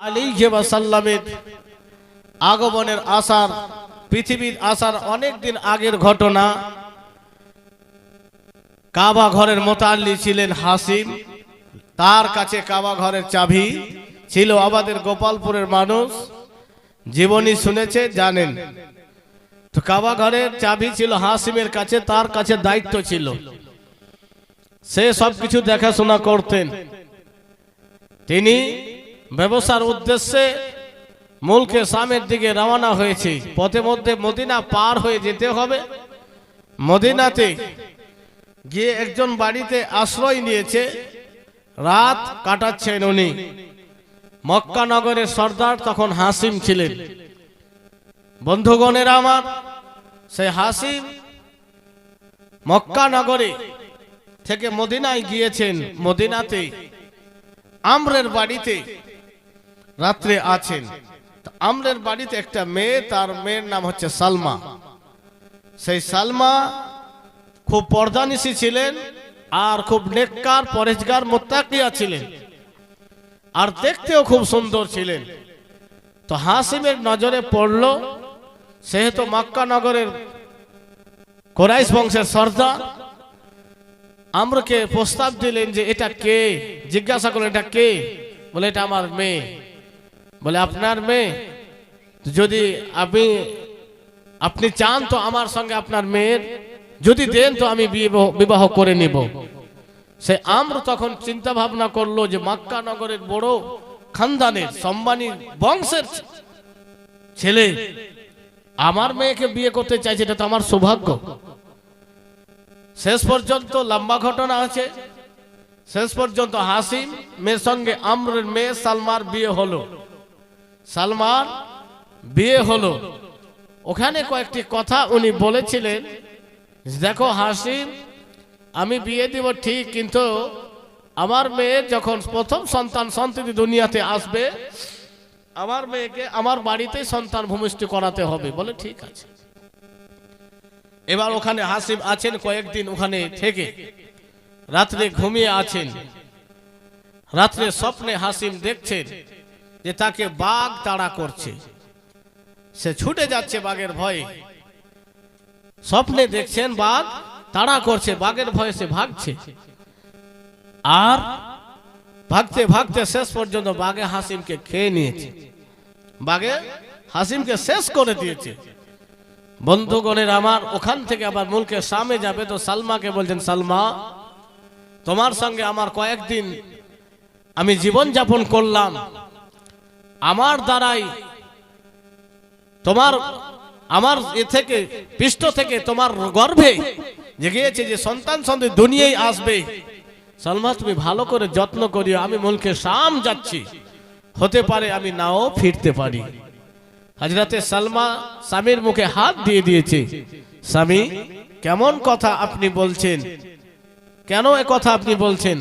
আলী সাল্লামের আগমনের আসার, পৃথিবীর আসার অনেক দিন আগের ঘটনা। কাবা ঘরের মোতাল্লি ছিলেন হাসিম। তার কাছে কাবা ঘরের চাবি ছিল আমাদের গোপালপুরের মানুষ। জীবনী শুনেছে, জানেন। তো কাবা ঘরের চাবি ছিল হাসিমের কাছে, তার কাছে দায়িত্ব ছিল। সে সব কিছু দেখাশোনা করতেন। তিনি ব্যবসার উদ্দেশ্যে মুলকে সামের দিকে রওনা হয়েছে। পথে মধ্যে মদিনা পার হয়ে যেতে হবে। মদিনাতে গিয়ে একজন বাড়িতে আশ্রয় নিয়েছে। রাত কাটাচ্ছেন উনি। মক্কা নগরের সর্দার তখন হাসিম ছিলেন। বন্ধুগণের আমার সেই হাসিম মক্কা নগরে থেকে মদিনায় গিয়েছেন। মদিনাতে আমরের বাড়িতে রাত্রে আছেন। তো আমরের বাড়িতে একটা মেয়ে, তার মেয়ের নাম হচ্ছে সালমা। সেই সালমা খুব পর্দানিসী ছিলেন আর খুব নেককার পরেজগার মোত্তাকিয়া ছিলেন। আর দেখতেও খুব সুন্দর ছিলেন। তো হাসিমের নজরে পড়ল, সেহেতু মক্কা নগরের কোরাইশ বংশের সর্দার। আমরকে প্রস্তাব দিলেন যে, এটা কে? জিজ্ঞাসা করলেন, এটা কে? বলে, এটা আমার মেয়ে। বলে, আপনার মেয়ে, যদি আপনি আপনি চান তো আমার সঙ্গে আপনার মেয়ের, যদি দেন তো আমি বিবাহ- করে নিব। সে আম্র তখন চিন্তা ভাবনা করল যে মাক্কা নগরের বড় খানদানের সম্মানী বংশের ছেলে, আমার মেয়েকে বিয়ে করতে চাইছে, এটা তো আমার সৌভাগ্য। শেষ পর্যন্ত লম্বা ঘটনা আছে। শেষ পর্যন্ত হাসিম, মেয়ের সঙ্গে আমরের মেয়ে সালমার বিয়ে হলো। সালমার বিয়ে হলো। ওখানে কয়েকটি কথা উনি বলেছিলেন। দেখো হাসিম, আমি বিয়ে দিব ঠিক, কিন্তু আমার মেয়ে যখন প্রথম সন্তান সন্ততি দুনিয়াতে আসবে, আমার মেয়েকে আমার বাড়িতে সন্তান ভূমিষ্ঠ করাতে হবে বলে ঠিক আছে। এবার ওখানে হাসিম আছেন, কয়েকদিন ওখানে থেকে রাত্রে ঘুমিয়ে আছেন। রাত্রে স্বপ্নে হাসিম দেখছেন। যে তাকে বাঘ তাড়া করছে। সে ছুটে যাচ্ছে বাঘের ভয়ে। স্বপ্নে দেখছেন বাঘ তাড়া করছে, বাঘের ভয়ে সে ভাগছে। আর ভাগতে ভাগতে শেষ পর্যন্ত বাঘে হাসিমকে খেয়ে নিয়েছে। বাঘে হাসিমকে শেষ করে দিয়েছে। বন্ধুগণের আমার, ওখান থেকে আবার মুলকে সামে যাবে তো সালমাকে বলছেন, সালমা, তোমার সঙ্গে আমার কয়েকদিন আমি জীবন যাপন করলাম। আমার দ্বারাই তোমার, আমার এ থেকে, পৃষ্ঠ থেকে তোমার গর্ভে জেগেছে যে সন্তান সন্তান দুনিয়ায় আসবে। সালমা, তুমি ভালো করে যত্ন করিও, আমি মুলকে শাম যাচ্ছি। হতে পারে আমি নাও ফিরতে পারি। হাজরাতে সালমা স্বামীর মুখে হাত দিয়ে দিয়েছে, স্বামী, কেমন কথা আপনি বলছেন? কেন এ কথা আপনি বলছেন?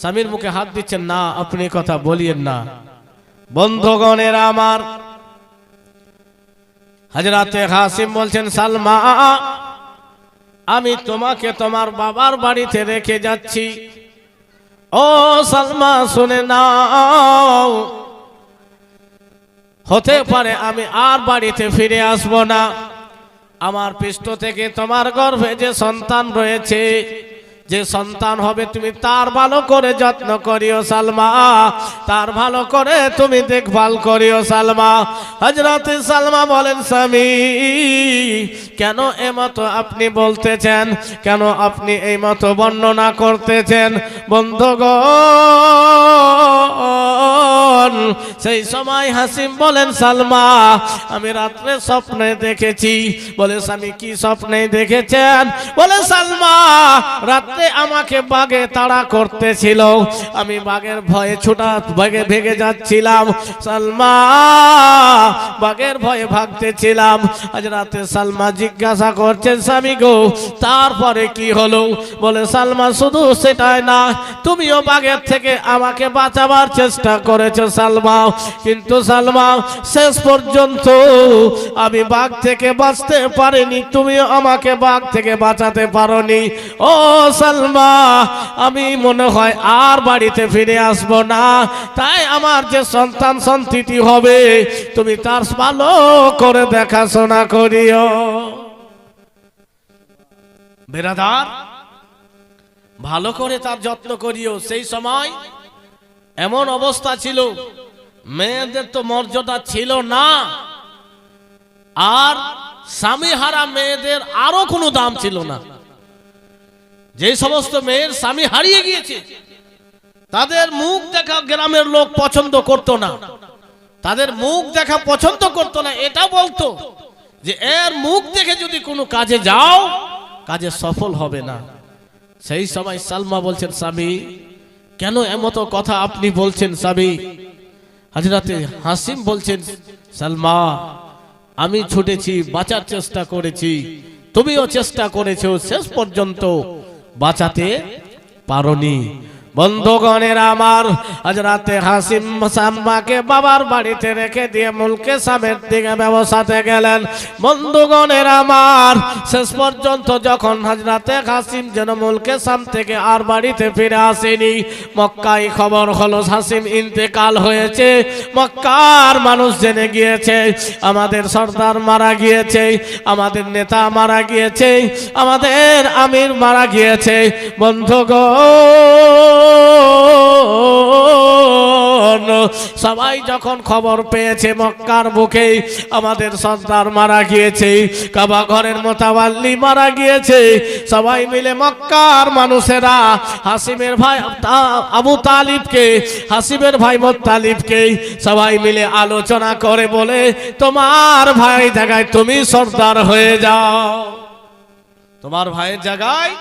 স্বামীর মুখে হাত দিচ্ছেন, না, আপনি কথা বলিয়েন না। বন্ধগণের আমার। হাজরাতে হাসিম বলছেন, সালমা, আমি তোমাকে তোমার বাবার বাড়িতে রেখে যাচ্ছি। ও সালমা, শুনে নাও। হতে পারে আমি আর বাড়িতে ফিরে আসব না। আমার পৃষ্ঠ থেকে তোমার গর্ভে যে সন্তান রয়েছে যে সন্তান হবে তুমি তার ভালো করে যত্ন করিও সালমা। তার ভালো করে তুমি দেখভাল করিও সালমা। হজরত সালমা বলেন, স্বামী, কেন এমতো আপনি বলতেছেন? কেন আপনি এই মতো বর্ণনা করতেছেন? বন্ধুগণ, সেই সময় হাসিম বলেন, সালমা, আমি রাত্রে স্বপ্নে দেখেছি। বলে, স্বামী, কি স্বপ্নে দেখেছেন? বলে, সালমা রাত্রে আমাকে বাঘে তাড়া করতেছিল। আমি বাঘের ভয়ে ছোটা বাঘে ভেগে যাচ্ছিলাম। সালমা বাঘের ভয়ে ভাগতেছিলাম। আজ রাতে সালমা জিজ্ঞাসা করছেন, স্বামী গো, তারপরে কি হলো? বলে, সালমা, শুধু সেটাই না, তুমিও বাঘের থেকে আমাকে বাঁচাবার চেষ্টা করেছ সালমা। কিন্তু সালমা, শেষ পর্যন্ত আমি বাঘ থেকে বাঁচতে পারিনি, তুমিও আমাকে বাঘ থেকে বাঁচাতে পারোনি। ও সালমা আমি মনে হয় আর বাড়িতে ফিরে আসব না। তাই আমার যে সন্তান সন্ততি হবে, তুমি তার ভালো করে দেখাশোনা করিও। বেরাদার, ভালো করে তার যত্ন করিও। সেই সময় এমন অবস্থা ছিল, মেয়েদের তো মর্যাদা ছিল না। আর স্বামী হারা মেয়েদের আরও কোনো দাম ছিল না। যে সমস্ত মেয়ের স্বামী হারিয়ে গিয়েছে, তাদের মুখ দেখা গ্রামের লোক পছন্দ করত না। তাদের মুখ দেখা পছন্দ করতো না, এটা বলতো যে, এর মুখ দেখে যদি কোনো কাজে যাও, কাজে সফল হবে না। সেই সময় সালমা বলছেন, স্বামী, কেন এমতো কথা আপনি বলছেন, স্বামী? হাজরাতে হাসিম বলছেন, সালমা, আমি ছুটেছি, বাঁচার চেষ্টা করেছি, তুমিও চেষ্টা করেছ, শেষ পর্যন্ত বাঁচাতে পারোনি। বন্ধুগণের আমার, আজ রাতে হাসিম সাম্মাকে বাবার বাড়িতে রেখে দিয়ে মুলকে সামের দিকে ব্যবসাতে গেলেন। বন্ধুগণের আমার, শেষ পর্যন্ত যখন হাজরাতে হাসিম যেন মুলকে সাম থেকে আর বাড়িতে ফিরে আসেনি মক্কাই খবর হলো হাসিম ইন্তেকাল হয়েছে। মক্কার মানুষ জেনে গিয়েছে, আমাদের সর্দার মারা গিয়েছে, আমাদের নেতা মারা গিয়েছে, আমাদের আমির মারা গিয়েছে। বন্ধুগণ সবাই যখন খবর পেয়েছে মক্কার বুকে, আমাদের সর্দার মারা গিয়েছে, কাবা ঘরের মোতাবাল্লি মারা গিয়েছে। সবাই মিলে মক্কার মানুষেরা হাসিমের ভাই আবু তালিবকে, হাসিমের ভাই মোত্তালিবকে সবাই মিলে আলোচনা করে বলে, তোমার ভাই জায়গায় তুমি সর্দার হয়ে যাও। তোমার ভাইয়ের জায়গায়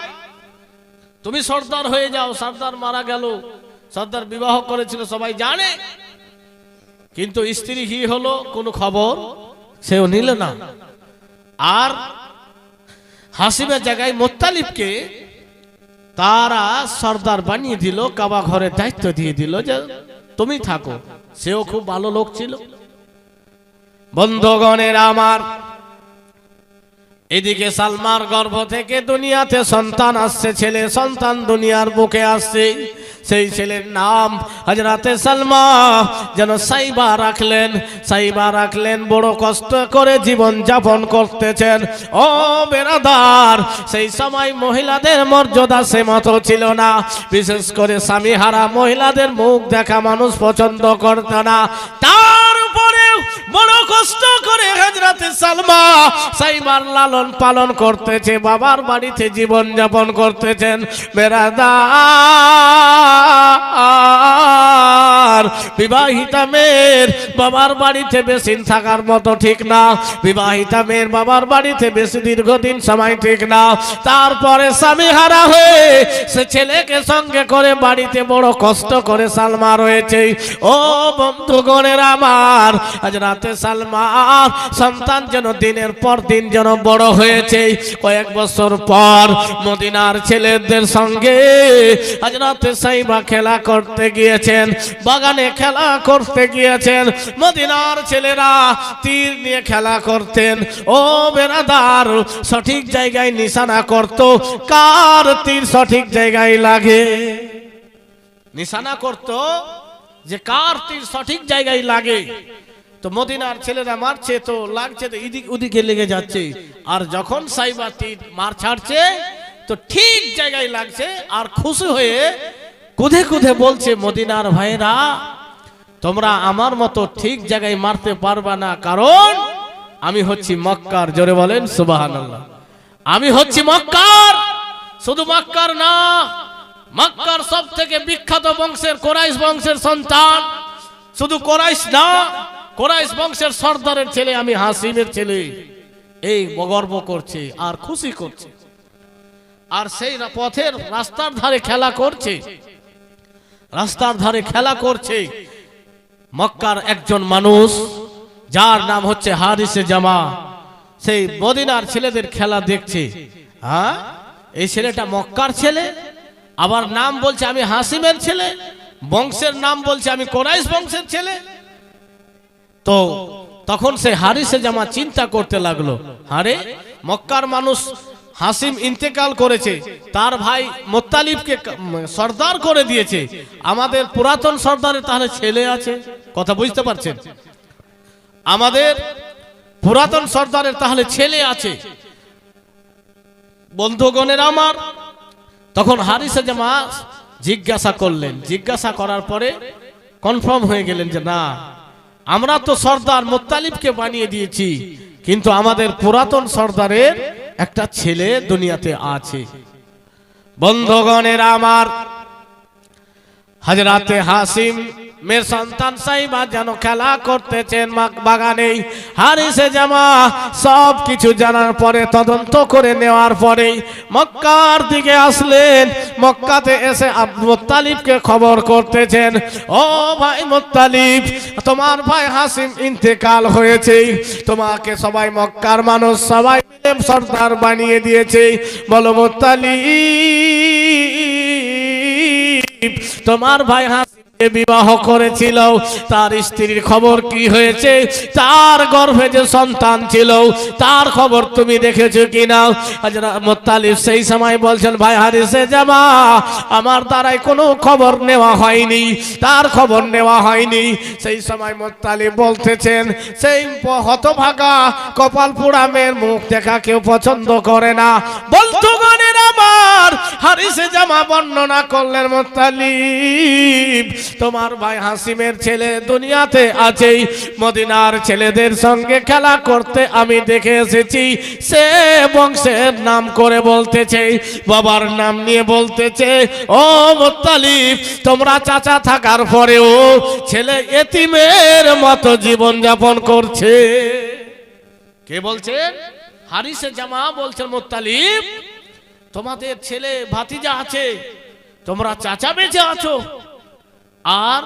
তুমি সর্দার হয়ে যাও, সর্দার মারা গেল, সর্দার বিবাহ করেছিল, সবাই জানে। কিন্তু স্ত্রী কি হলো, কোনো খবর? সেও নিল না। আর হাসিমের জায়গায় মোত্তালিবকে তারা সর্দার বানিয়ে দিল, কাবা ঘরের দায়িত্ব দিয়ে দিল যে, তুমি থাকো। সেও খুব ভালো লোক ছিল। বন্ধগণের আমার এদিকে সালমার গর্ভ থেকে দুনিয়াতে সন্তান আসছে, ছেলে সন্তান দুনিয়ার বুকে আসছে। সেই ছেলের নাম হজরতে সালমা। যেন সাইবা রাখলেন সাইবা রাখলেন, বড় কষ্ট করে জীবন যাপন করতেছেন। ও বেরাদার সেই সময় মহিলাদের মর্যাদা সে মতো ছিল না। বিশেষ করে স্বামী হারা মহিলাদের মুখ দেখা মানুষ পছন্দ করত না। তার উপরেও বড় কষ্ট করে হাজরাতে সালমা সাইমার লালন পালন করতেছে, বাবার বাড়িতে জীবন যাপন করতেছেন। বেড়াদার বিবাহিতা মেয়ের বাবার বাড়িতে বেশি থাকার মতো ঠিক না। বিবাহিতা মেয়ের বাবার বাড়িতে বেশি দীর্ঘদিন সময় ঠিক না। তারপরে স্বামী হারা হয়ে সে ছেলেকে সঙ্গে করে বাড়িতে বড় কষ্ট করে সালমা রয়েছে। ও বন্ধুগণের আমার আজ রাতে সালমার সন্তান যেন দিনের পর দিন যেন বড় হয়েছে। কয়েক বছর পর মদিনার ছেলেদের সঙ্গে আজ রাতে সাইবা খেলা করতে গিয়েছেন, বাগানে খেলা করতে গিয়েছেন। মদিনার ছেলেরা তীর নিয়ে খেলা করতেন। ও বেরাদার সঠিক জায়গায় নিশানা করত। কার তীর সঠিক জায়গায় লাগে? নিশানা করত যে কার তীর সঠিক জায়গায় লাগে? তো মদিনার ছেলেরা মারছে তো লাগছে তো এদিক ওদিকে লেগে যাচ্ছে। আর যখন সাইবা তীর মার ছাড়ছে, তো ঠিক জায়গায় লাগছে আর খুশি হয়ে কুধে কুধে বলছে, মদিনার ভাইরা তোমরা আমার মতো ঠিক জায়গায় মারতে পারবা না। কারণ আমি হচ্ছি মক্কার। জোরে বলেন সুবাহান আমি হচ্ছি মক্কার। শুধু মক্কার না, মক্কার সব থেকে বিখ্যাত বংশের কোরাইশ বংশের সন্তান। শুধু কোরাইশ না কোরাইশ বংশের সর্দারের ছেলে, আমি হাসিমের ছেলে। এই গর্ব করছে আর খুশি করছে। আর সেই পথের রাস্তার ধারে খেলা করছে। রাস্তার ধারে খেলা করছে। মক্কার একজন মানুষ, যার নাম হচ্ছে হারিসে জামা। সেই মদিনার ছেলেদের খেলা দেখছে। হ্যাঁ? এই ছেলেটা মক্কার ছেলে, আবার নাম বলছে আমি হাসিমের ছেলে, বংশের নাম বলছে আমি কোরাইশ বংশের ছেলে। তো তখন সে হারিসে জামা চিন্তা করতে লাগল। আরে, মক্কার মানুষ হাসিম ইন্তেকাল করেছে। তার ভাই মোত্তালিবকে সর্দার করে দিয়েছে। আমাদের পুরাতন সর্দারের তাহলে ছেলে আছে? কথা বুঝতে পারছেন? আমাদের পুরাতন সর্দারের তাহলে ছেলে আছে। বন্ধুগণের আমার, তখন হারিসে জামা জিজ্ঞাসা করলেন। জিজ্ঞাসা করার পরে কনফার্ম হয়ে গেলেন যে না আমরা তো সর্দার মোত্তালিবকে বানিয়ে দিয়েছি, কিন্তু আমাদের পুরাতন সর্দারের একটা ছেলে দুনিয়াতে আছে। বন্ধগণের আমার হাজরাতে হাসিম মের সন্তান সাইবা যেন খেলা করতেছেন বাগানে হারিসে জামা, সব কিছু জানার পরে তদন্ত করে নেওয়ার পরে মক্কার দিকে আসলেন। মক্কাতে এসে মোত্তালিবকে খবর করতেছেন, ও ভাই মোত্তালিব, তোমার ভাই হাসিম ইন্তেকাল হয়েছে। তোমাকে সবাই মক্কার মানুষ, সবাই সর্দার বানিয়ে দিয়েছে। বলো মোত্তালিব তোমার ভাই হাসিমকে বিবাহ করেছিল? তার স্ত্রীর খবর কি হয়েছে? তার গর্ভে যে সন্তান ছিল, তার খবর তুমি দেখেছ কিনা? মুত্তালিব সেই সময় বলছেন, ভাই হারিসে জামা আমার দ্বারাই কোনো খবর নেওয়া হয়নি। তার খবর নেওয়া হয়নি। সেই সময় মুত্তালিব বলতেছেন, সেই হতভাগা কপাল পোড়া মেয়ের মুখ দেখা কেউ পছন্দ করে না। বন্ধুগণের আমার হারিসে জামা বর্ণনা করলেন মোত্তালিব। তোমার ভাই হাসিমের ছেলে দুনিয়াতে আছেই। মদিনার ছেলেদের সঙ্গে খেলা করতে আমি দেখে এসেছি। সে বংশের নাম করে বলতেছে, বাবার নাম নিয়ে বলতেছে, ও মোত্তালিব তোমরা চাচা থাকার পরেও ছেলে এতিমের মতো জীবন যাপন করছে। কে বলছেন হারিসে জামা বলছেন মোত্তালিব তোমাদের ছেলে ভাতিজা আছে, তোমরা চাচা বেঁচে আছো। আর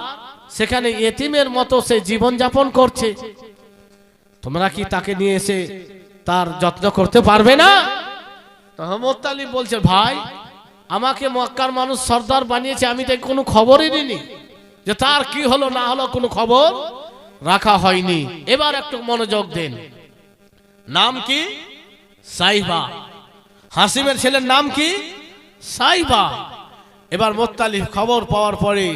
সেখানে এতিমের মতো সে জীবন যাপন করছে। তোমরা কি তাকে নিয়ে এসে তার যত্ন করতে পারবে না? মোহাম্মদ তালিব বলছে, ভাই, আমাকে মক্কার মানুষ সর্দার বানিয়েছে, আমি তাই কোনো খবরই নিনি যে তার কি হলো, না হলো কোনো খবর রাখা হয়নি। এবার একটু মনোযোগ দেন। নাম কি? সাইবা। হাসিমের ছেলের নাম কি? সাইবা। এবার মোত্তালিফ খবর পাওয়ার পরে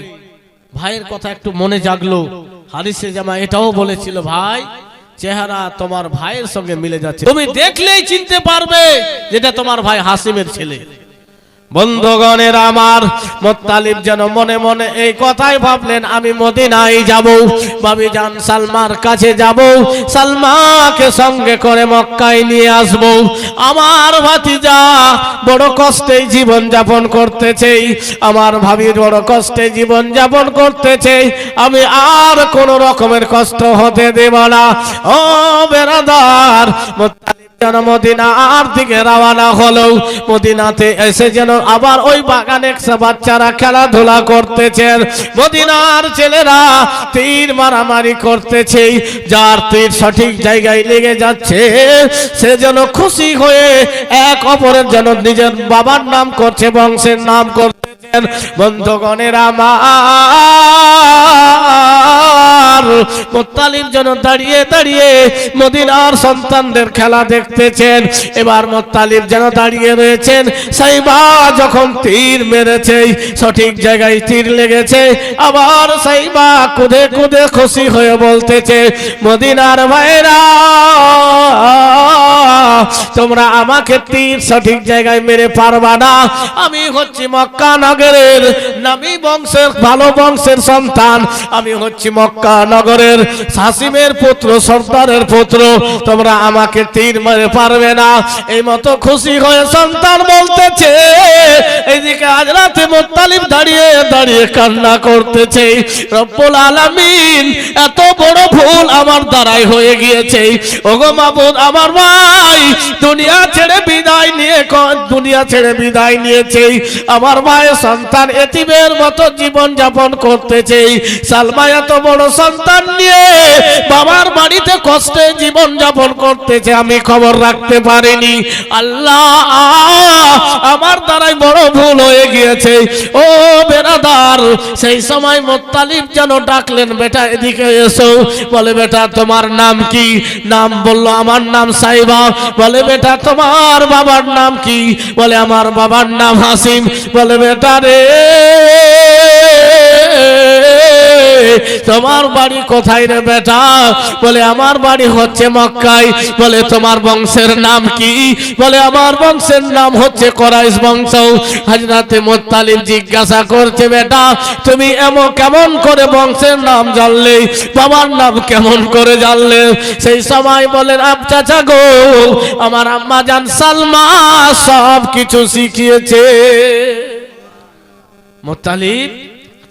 ভাইয়ের কথা একটু মনে জাগলো। হারিসে জামা এটাও বলেছিল, ভাই, চেহারা তোমার ভাইয়ের সঙ্গে মিলে যাচ্ছে। তুমি দেখলেই চিনতে পারবে যেটা তোমার ভাই হাসিমের ছেলে। বন্ধুগণের আমার, মোত্তালিব যেন মনে মনে এই কথাই ভাবলেন, আমি মদিনায় যাব বাবি জান সালমার কাছে যাব, সালমাকে সঙ্গে করে মক্কায় নিয়ে আসব। আমার ভাতিজা বড় কষ্টে জীবন যাপন করতেছে, আমার ভাবির বড় কষ্টে জীবন যাপন করতেছে, আমি আর কোন রকমের কষ্ট হতে দেব না। ও বেরাদার, মোত্তালিব যেন মদিনার দিকে রওনা হলো মদিনাতে এসে যেন আবার ওই বাগানে বাচ্চারা খেলাধুলা করতেছেন। মদিনার ছেলেরা তীর মারামারি করতেছে, যার তীর সঠিক জায়গায় লেগে যাচ্ছে। সে যেন খুশি হয়ে এক অপরের যেন নিজের বাবার নাম করছে, বংশের নাম করতেছেন। বন্ধুগণের আমার মোত্তালিব যেন দাঁড়িয়ে দাঁড়িয়ে মদিনার সন্তানদের খেলা দেখতেছেন। এবার মোত্তালিব যেন দাঁড়িয়ে রয়েছেন সাইবা যখন তীর মেরেছে, সঠিক জায়গায় তীর লেগেছে, আবার সাইবা কুদে কুদে খুশি হয়ে বলতেছে, মদিনার ভাইরা, তোমরা আমাকে তীর সঠিক জায়গায় মেরে পারবা না। আমি হচ্ছি মক্কা নগরের নামি বংশের, ভালো বংশের সন্তান। আমি হচ্ছি মক্কা নগরের হাসিমের পুত্র সর্দারের পুত্র, তোমরা আমাকে তীর মেরে পারবে না। এই মতো খুশি হয়ে সন্তান বলতেছে এইদিকে আজ রাতে মোত্তালিব দাঁড়িয়ে দাঁড়িয়ে কান্না করতেছে। রব্বুল আলামিন, এত বড় ভুল আমার দ্বারাই হয়ে গিয়েছে। ওগো মাবুদ, আমার ভাই, দুনিয়া ছেড়ে বিদায় নিয়ে দুনিয়া ছেড়ে বিদায় নিয়েছে। আমার মায়ের সন্তান এতিমের মতো জীবন যাপন করতেছে। সালমা এত বড় সন্তান নিয়ে বাবার বাড়িতে কষ্টে জীবন যাপন করতেছে, আমি খবর রাখতে পারিনি। আল্লাহ, আমার দ্বারাই বড় ভুল হয়ে গিয়েছে। ও বেরাদার সেই সময় মোত্তালিব যেন ডাকলেন, বেটা, এদিকে এসো। বলে, বেটা, তোমার নাম কি? নাম বলল, আমার নাম সাইবা। বলে, বেটা, তোমার বাবার নাম কি? বলে, আমার বাবার নাম হাসিম। বলে, বেটা রে তোমার বাড়ি কোথায় রে বেটা? বলে, আমার বাড়ি হচ্ছে মক্কায়। বলে, তোমার বংশের নাম কি? বলে, আমার বংশের নাম হচ্ছে করাইশ বংশ। হাজরাতে মোত্তালিব জিজ্ঞাসা করছে, বেটা, তুমি এমন কেমন করে বংশের নাম জানলে? বাবার নাম কেমন করে জানলে? সেই সময় বলেন আপ চাচা গো, আমার আম্মা জান সালমা সব কিছু শিখিয়েছে। মোত্তালিব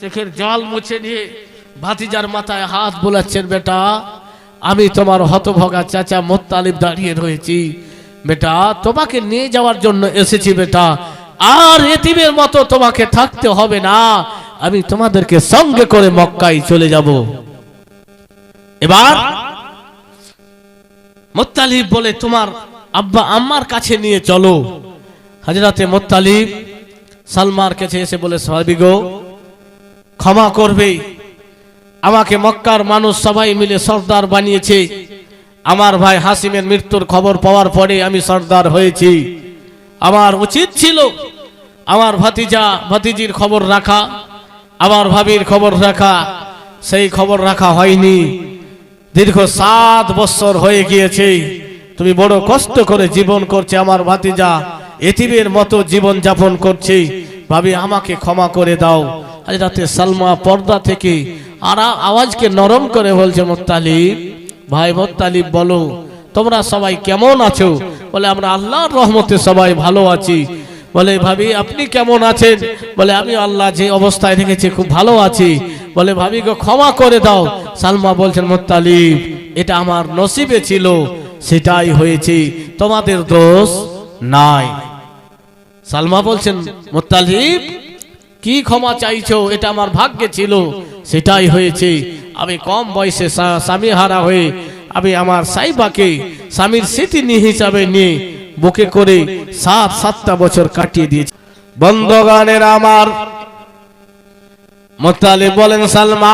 চোখের জল মুছে নিয়ে ভাতিজার মাথায় হাত বোলাচ্ছেন, বেটা, আমি তোমার হতভগা চাচা মোত্তালিব দাঁড়িয়ে রয়েছি। বেটা, তোমাকে নিয়ে যাওয়ার জন্য এসেছি, বেটা। আর এতিমের মতো তোমাকে থাকতে হবে না। আমি তোমাদেরকে সঙ্গে করে মক্কায় চলে যাব। এবার মোত্তালিব বলে, তোমার আব্বা আম্মার কাছে নিয়ে চলো। হাজরাতে মোত্তালিব সালমার কাছে এসে বলে, সাহাবি গো, ক্ষমা করবে আমাকে মক্কার মানুষ সবাই মিলে সর্দার বানিয়েছে। আমার ভাই হাসিমের মৃত্যুর খবর পাওয়ার পরে আমি সর্দার হয়েছি। আমার উচিত ছিল আমার ভাতিজা, ভাতিজির খবর রাখা, আমার ভাবির খবর রাখা, সেই খবর রাখা হয়নি। দীর্ঘ সাত বছর হয়ে গিয়েছে। তুমি বড় কষ্ট করে জীবন করছে আমার ভাতিজা। এতিমের মতো জীবন যাপন করছে। ভাবি, আমাকে ক্ষমা করে দাও। আজ রাতে সালমা পর্দা থেকে আর আওয়াজকে নরম করে বলছে মোত্তালিব ভাই মোত্তালিব বলো, তোমরা সবাই কেমন আছো? বলে, আমরা আল্লাহর রহমতে সবাই ভালো আছি। বলে, ভাবি, আপনি কেমন আছেন? বলে আমি আল্লাহ যে অবস্থায় রেখেছি খুব ভালো আছি। বলে, ভাবি গো, ক্ষমা করে দাও। সালমা বলছেন মোত্তালিব এটা আমার নসিবে ছিল, সেটাই হয়েছে, তোমাদের দোষ নাই। সালমা বলছেন মোত্তালিব কি ক্ষমা চাইছো? এটা আমার ভাগ্যে ছিল। সেটাই হয়েছে। আমি কম বয়সে স্বামী হারা হয়ে আমি আমার সাইবাকে স্বামীর স্মৃতি নিয়ে হিসাবে নিয়ে বুকে করে সাত, সাতটা বছর কাটিয়ে দিয়েছি। বন্ধগানের আমার মোতালে বলেন, সালমা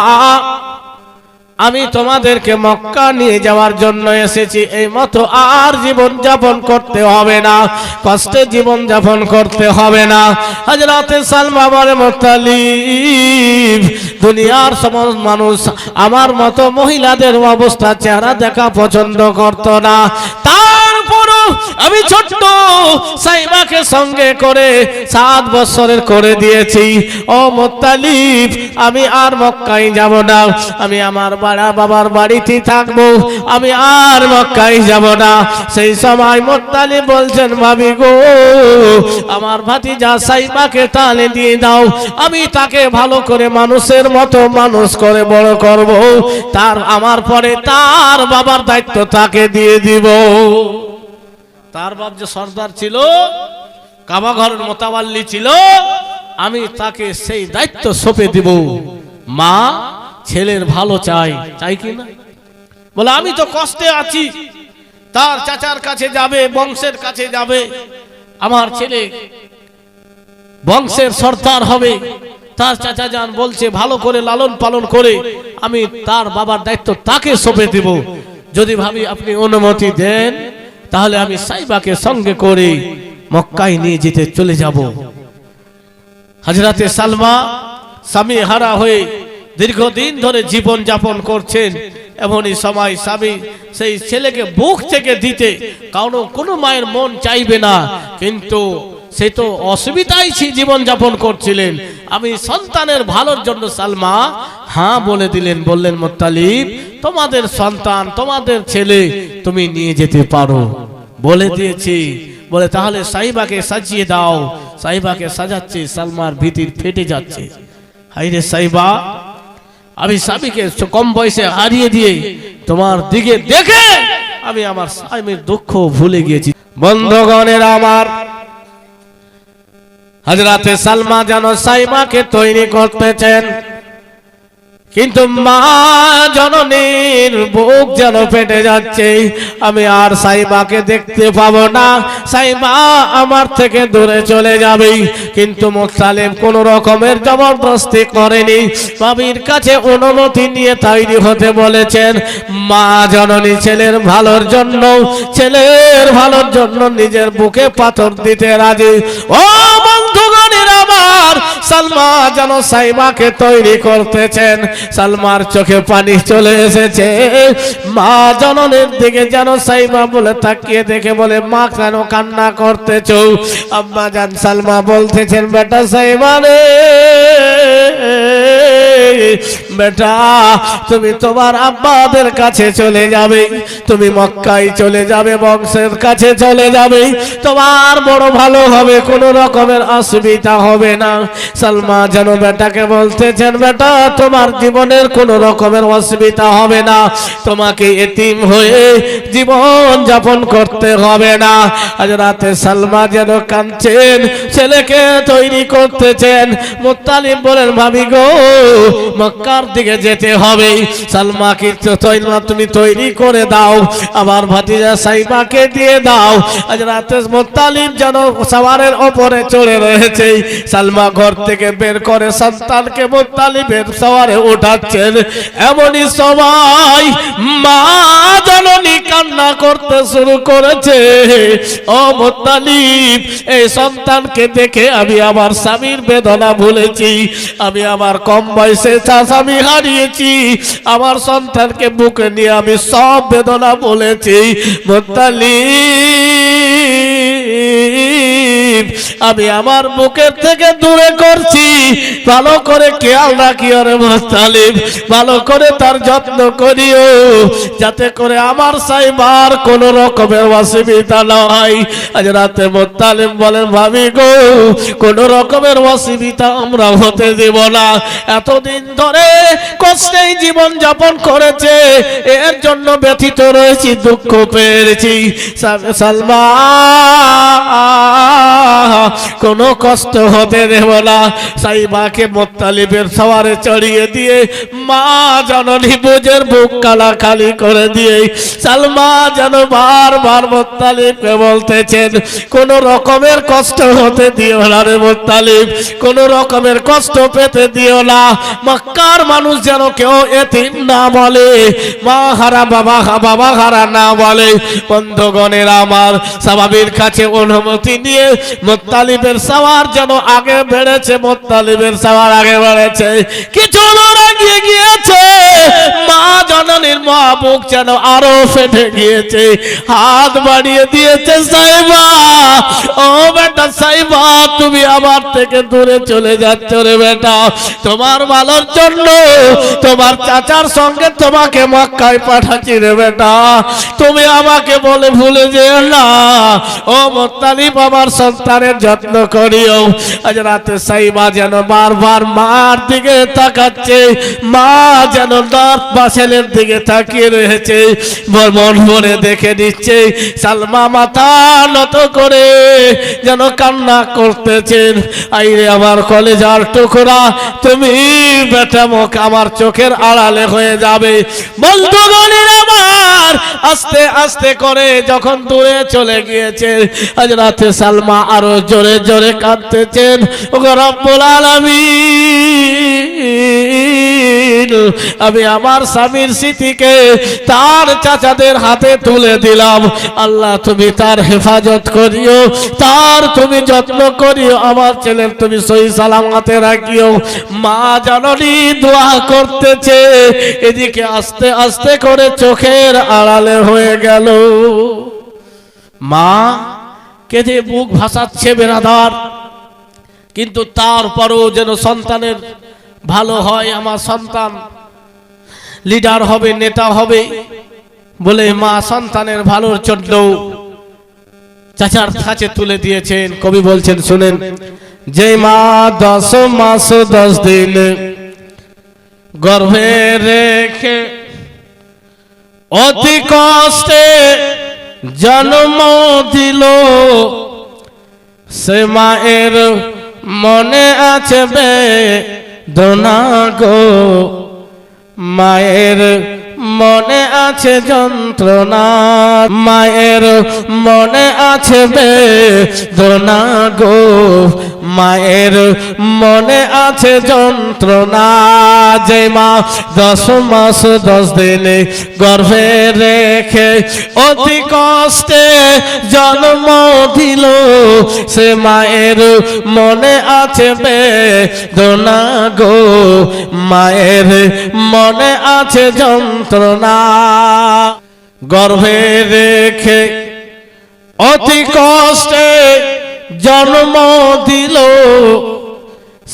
আমি তোমাদেরকে মক্কা নিয়ে যাওয়ার জন্য এসেছি। এই মতো আর জীবন যাপন করতে হবে না। কষ্টে জীবন যাপন করতে হবে না। হাজরাতে সালমা বলে মোত্তালিব, দুনিয়ার সমস্ত মানুষ আমার মতো মহিলাদের অবস্থা, চেহারা দেখা পছন্দ করতো না। তারপরও আমি ছোট্ট সাইবাকে সঙ্গে করে সাত বছরের করে দিয়েছি। ও মোত্তালিব, আমি আর মক্কায় যাব না। আমি আমার বাড়া বাবার বাড়িতে থাকব। আমি আর মক্কায় যাব না। সেই সময় মোত্তালিব বলছেন, ভাবি গো, আমার ভাতিজা সাইবাকে টানে দিয়ে দাও। আমি তাকে ভালো করে মানুষের মতো মানুষ করে বড় করব। তার, আমার পরে তার বাবার দায়িত্ব তাকে দিয়ে দিব। তার বাপ যে সর্দার ছিল, কাবা ঘরের মোতাবাল্লি ছিল, আমি তাকে সেই দায়িত্ব সঁপে দিব। মা ছেলের ভালো চাই। চাই কি না? বলে, আমি তো কষ্টে আছি। তার চাচার কাছে যাবে, বংশের কাছে যাবে। আমার ছেলে বংশের সর্দার হবে। তার চাচা যান বলছে, ভালো করে লালন পালন করে, আমি তার বাবার দায়িত্ব তাকে সঁপে দিব। যদি ভাবি আপনি অনুমতি দেন, তাহলে আমি সাইবাকে সঙ্গে করে মক্কায় নিয়ে যেতে চলে যাব। হাজরাতে সালমা স্বামী হারা হয়ে দীর্ঘদিন ধরে জীবন যাপন করছেন। এমনই সময় স্বামী সেই ছেলেকে বুক থেকে দিতে কারণ কোনো মায়ের মন চাইবে না। কিন্তু সে তো অসুবিধাই জীবন যাপন করছিলেন। আমি সন্তানের ভালোর জন্য সালমা হ্যাঁ বলে দিলেন, বললেন, মোত্তালিব, তোমাদের সন্তান, তোমাদের ছেলে তুমি নিয়ে যেতে পারো। বলে দিয়েছি। বলে তাহলে সাইবাকে সাজিয়ে দাও। সাইবাকে সাজাচ্ছে, সালমার ভীতির ফেটে যাচ্ছে। হাইরে সাইবা আমি স্বামীকে কম বয়সে হারিয়ে দিয়ে তোমার দিকে দেখে আমি আমার স্বামীর দুঃখ ভুলে গিয়েছি। বন্ধগণের আমার হাজরাতে সালমা যেন সাইমাকে তৈরি করতেছেন। কিন্তু মা জননীর বুক যেন ফেটে যাচ্ছে। আমি আর সাইবাকে দেখতে পাবো না। সাইবা আমার থেকে দূরে চলে যাবে। কিন্তু মোসালেম কোন রকমের জবরদস্তি করেনি। বাবির কাছে অনুমতি নিয়ে তৈরি হতে বলেছেন, মা জননী ছেলের ভালোর জন্য, ছেলের ভালোর জন্য নিজের বুকে পাথর দিতে রাজি। ও সালমা যেন সাইমাকে তৈরি করতেছেন। সালমার চোখে পানি চলে এসেছে। মা জননের দিকে যেন সাইমা বলে তাকিয়ে দেখে বলে, মা কেন কান্না করতেছ? আম্মা জান সালমা বলতেছেন, বেটা সাইমা রে বেটা, তুমি তোমার আব্বাদের কাছে চলে যাবে। তুমি মক্কায় চলে যাবে, বংশের কাছে চলে যাবে। তোমার বড় ভালো হবে, কোনো রকমের অসুবিধা হবে না। সালমা যেন বেটাকে বলতেছেন, বেটা, তোমার জীবনের কোনো রকমের অসুবিধা হবে না। তোমাকে এতিম হয়ে জীবন যাপন করতে হবে না। আজ রাতে সালমা যেন কাঁদছেন, ছেলেকে তৈরি করতেছেন। মুত্তালিব বলেন, ভাবি গো, মক্কার দিকে যেতে হবে। সালমাকে তুমি তৈরি করে দাও। আমার ভাতিজা সাইবাকে দিয়ে দাও। আজ রাতে মুত্তালিব যেন সওয়ারের ওপরে চড়ে রয়েছে। সালমা ঘর থেকে বের করে সন্তানকে মুত্তালিবের সওয়ারে উঠাচ্ছেন। এমনই সবাই মা জননী কান্না করতে শুরু করেছে। ও মুত্তালিব এই সন্তানকে দেখে আমি আমার স্বামীর বেদনা ভুলেছি। আমি আমার কম বয়সে স্বামী হারিয়েছি। আমার সন্তানকে বুকে নিয়ে আমি সব বেদনা বলেছি। মুত্তালিব আমি আমার বুকের থেকে দূরে করছি। ভালো করে খেয়াল রাখি ওরে মোস্তালিম ভালো করে তার যত্ন করিও, যাতে করে আমার সাইবার কোন রকমের অসুবিধা না হয়। আজ রাতে মোত্তালিম বলেন, ভাবি গো, কোন রকমের অসুবিধা আমরা হতে দেব না। এতদিন ধরে কষ্টেই জীবন যাপন করেছে, এর জন্য ব্যথিত রয়েছি, দুঃখ পেয়েছি। সালমা কোনো কষ্ট হতে সাইবাকে মোত্তালিবের চড়িয়ে দিয়ে মা জননী বুঝের বুক কালা খালি করে দিয়ে সালমা যেন বারবার মোত্তালিবকে বলতেছেন রকমের কষ্ট হতে দিও না রে মোত্তালিব, কোন রকমের কষ্ট পেতে দিও না। মক্কার মানুষ যেন কেউ এতিম না বলে, মা হারা বাবা বাবা হারা না বলে। বন্ধগণের, আমার স্বাভাবিক কাছে অনুমতি নিয়ে মোত্তালিবের সাওয়ার যেন আগে বেড়েছে, মোত্তালিবের সাওয়ার আগে বেড়েছে। কিছু এগিয়ে গিয়েছে? মা জননীর মা বুক যেন আরও ফেটে গিয়েছে। হাত বাড়িয়ে দিয়েছে, সাইবা। ও বেটা সাইবা, তুমি আমার থেকে দূরে চলে যাচ্ছ রে বেটা। তোমার ভালোর জন্য তোমার চাচার সঙ্গে তোমাকে মক্কায় পাঠাচ্ছি রে বেটা। তুমি আমাকে বলে ভুলে যেও না। ও মোত্তালিব, আমার সন্তানের যত্ন করিও। আজ রাতে সাইবা যেন বারবার মার দিকে তাকাচ্ছে, মা যেন দাঁত বাসেলের দিকে তাকিয়ে রয়েছে মন মনে দেখে দিচ্ছে সালমা মাথা নত করে যেন কান্না করতেছেন। আইরে আমার কলেজার টুকরা, তুমি বেটা মুখ আমার চোখের আড়ালে হয়ে যাবে। বন্ধুগণের আমার আস্তে আস্তে করে যখন দূরে চলে গিয়েছে আজ রাতে সালমা আরও জোরে জোরে কাঁদতেছেন। ও গরম রব্বুল আলামিন। আমি আমার স্বামীর স্মৃতিকে তার চাচাদের হাতে তুলে দিলাম। আল্লাহ, তুমি তার হেফাজত করিও, তার তুমি যত্ন করিও, আমার ছেলের তুমি সহি সালামাতে রাখিও। মা জাননি দোয়া করতেছে, এদিকে আস্তে আস্তে করে চোখের আড়ালে হয়ে গেল। মা কেঁদে বুক ভাসাচ্ছে বেরাদার কিন্তু তারপরও যেন সন্তানের ভালো হয় আমার সন্তান। লিডার হবে, নেতা হবে। বলে মা সন্তানের ভালোর জন্য চাচার কাছে তুলে দিয়েছেন। কবি বলছেন, শুনেন, যে মা দশ মাস দশ দিন গর্ভে রেখে অতি কষ্টে জন্ম দিল, সে মায়ের মনে আছে দোনা গো মায়ের মনে আছে যন্ত্রণা মায়ের মনে আছে বে দোনা গো মায়ের মনে আছে যন্ত্রণা, যে মা দশ মাস, দশ দিনে গর্ভে রেখে অতি কষ্টে জন্ম দিল। সে মায়ের মনে আছে বে দোনা গো, মায়ের মনে আছে যন্ত্রণা। গর্ভে রেখে অতি কষ্টে জন্ম দিল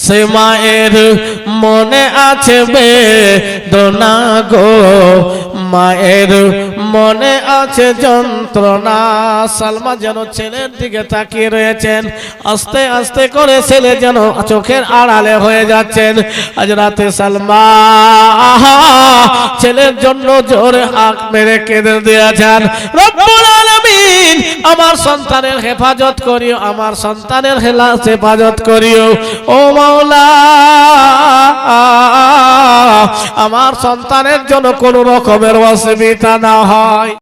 সে মায়ের মনে আছে বে দোনা গো। মায়ের মনে আছে যন্ত্রণা। সালমা যেন ছেলের দিকে তাকিয়ে রয়েছেন, আস্তে আস্তে করে ছেলে যেন চোখের আড়ালে হয়ে যাচ্ছেন। আজ রাতে সালমা ছেলের জন্য জোরে হাক মেরে কেঁদে দিয়েছেন। আমার সন্তানের হেফাজত করিও, আমার সন্তানের হেফাজত করিও। ও আমার সন্তানের জন্য কোনো রকমের অসুবিধা না হয়।